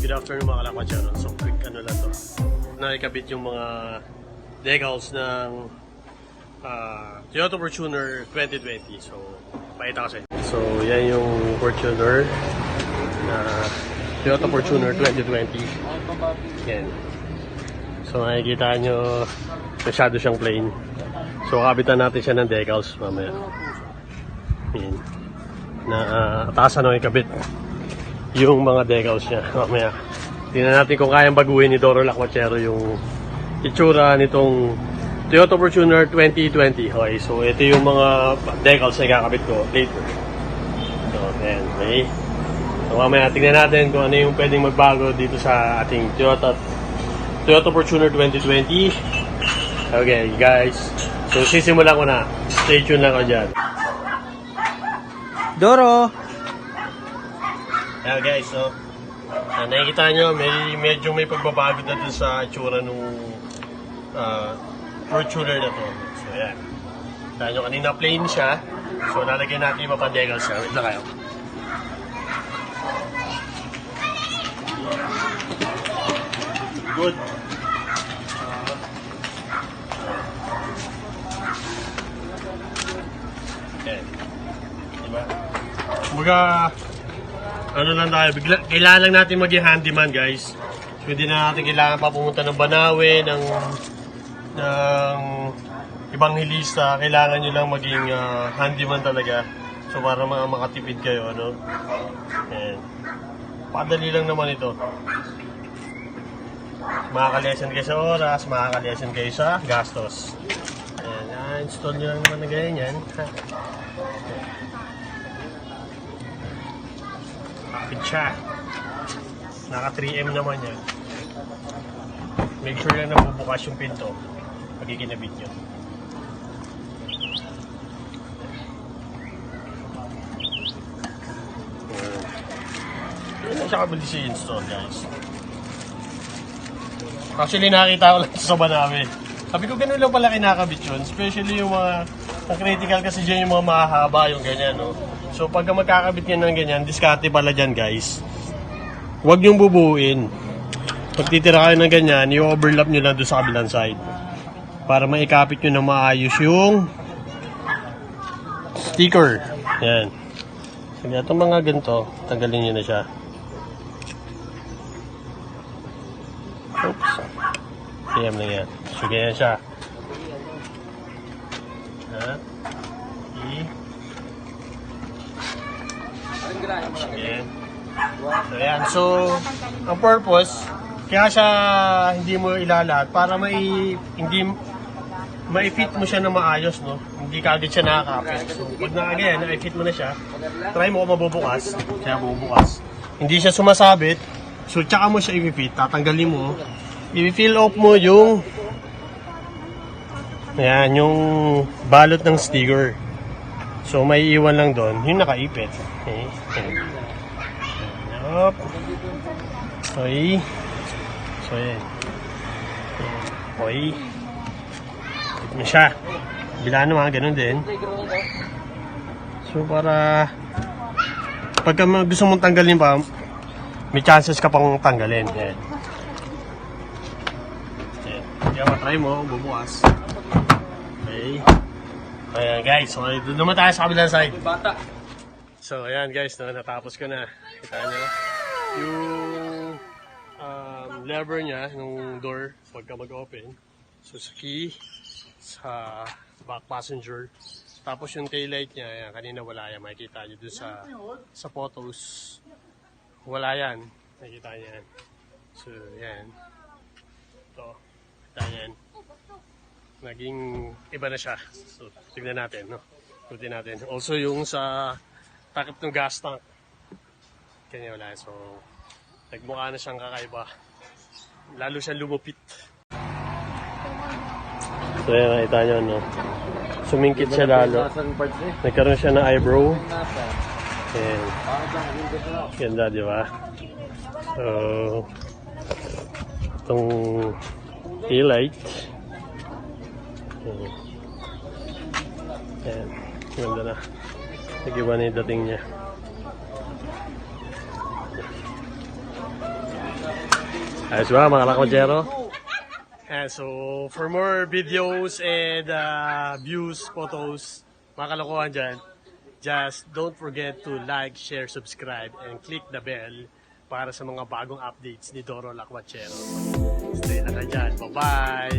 good afternoon mga kalakwatsero. So, quick ano lang to. Nakikabit yung mga decals ng ah, Toyota Fortuner 2020. So, pakita ko sa. So, yan yung Fortuner na Toyota Fortuner 2020. Yan. So, nakikita nyo masyado siyang plain. So, kabitan natin siya ng decals mamaya. Yan. Na uh, atasan ng ikabit yung mga decals niya mamaya. Tingnan natin kung kayang baguhin ni Doro Lacmachero yung itsura nitong Toyota Fortuner 2020. Okay, so ito yung mga decals na ikakabit ko later. So, ayan, okay. So, mamaya tingnan natin kung ano yung pwedeng magbago dito sa ating Toyota Toyota Fortuner 2020. Okay, guys. So, sisimulan ko na. Stay tuned lang ako dyan. Doro! Ayan guys, so ah, nakikita nyo, may, medyo may pagbabago na dun sa itsura nung uh, Fortuner na to. So ayan. Kita nyo, kanina plain siya. So lalagyan natin yung mapadegals siya. Wait lang kayo. Good. Ayan. Diba? Kumbaga, ano lang tayo, bigla, kailangan lang natin maging handyman guys. So, na natin kailangan pa pumunta ng Banawe, ng, ng ibang hilista. Kailangan nyo lang maging ah, handyman talaga. So para mga makatipid kayo, ano. Ayan. Padali lang naman ito. Makakalesen kayo sa oras, makakalesen kayo sa gastos. Ayan, ah, install nyo lang naman na ganyan yan. Kapit siya. Naka 3M naman yan. Make sure lang na bubukas yung pinto pag ikinabit nyo. Ayan. Yan ang siya kabili si install guys. Actually nakita ko lang sa Banawe. Sabi ko ganun lang pala kinakabit yun. Especially yung mga ang critical kasi dyan yung mga mahahaba yung ganyan no. So pag magkakabit nyo ng ganyan, diskarte pala dyan guys. Huwag niyong bubuin. Pag titira kayo ng ganyan, i-overlap nyo lang doon sa kabilang side. Para maikapit nyo na maayos yung sticker. Yan. Sige, itong mga ganito, tanggalin nyo na siya. Oops. Ayan lang yan. So, ganyan siya. Ha? I. Ayan. So, ayan. So, ang purpose, kaya siya hindi mo ilalat para may hindi ma-fit mo siya na maayos, no? Hindi ka agad siya nakakapit. So, pag na again, na-fit mo na siya, try mo kung mabubukas. Kaya bubukas. Hindi siya sumasabit. So, tsaka mo siya i-fit. Tatanggalin mo. I-fill off mo yung Ayan, yung balot ng sticker. So, may iwan lang doon. Yung nakaipit. Okay. Yup. Okay. So, ayan. Ayan. Okay. Tip mo siya. Bila naman, ganun din. So, para pagka gusto mong tanggalin pa, may chances ka pang tanggalin. Ayan. Kaya matry mo, bubukas. Okay. Ayan guys, so naman tayo sa kabilang side. Bata. So ayan guys, no, natapos ko na. Kita nyo. Yung um, lever niya, nung door, pagka mag-open. So sa key, sa back passenger. Tapos yung taillight niya, ayan, kanina wala yan. Makikita nyo doon sa, sa photos. Wala yan. Makikita nyo yan. So yan. Ito. Kita nyo yan naging iba na siya. So, tignan natin, no? Tutin natin. Also, yung sa takip ng gas tank. Kanya wala. So, nagmukha na siyang kakaiba. Lalo siya lumupit. So, yan, nakita nyo, no? Sumingkit siya lalo. Nagkaroon siya ng eyebrow. Ayan. Ganda, di ba? So, itong taillight. Ayan. Ayan. Ganda na. Nag-iba na dating niya. Ayos ba mga lakwadyero? And so, for more videos and uh, views, photos, mga kalokohan dyan, just don't forget to like, share, subscribe, and click the bell para sa mga bagong updates ni Doro Lakwachero. Stay na ka dyan. Bye-bye!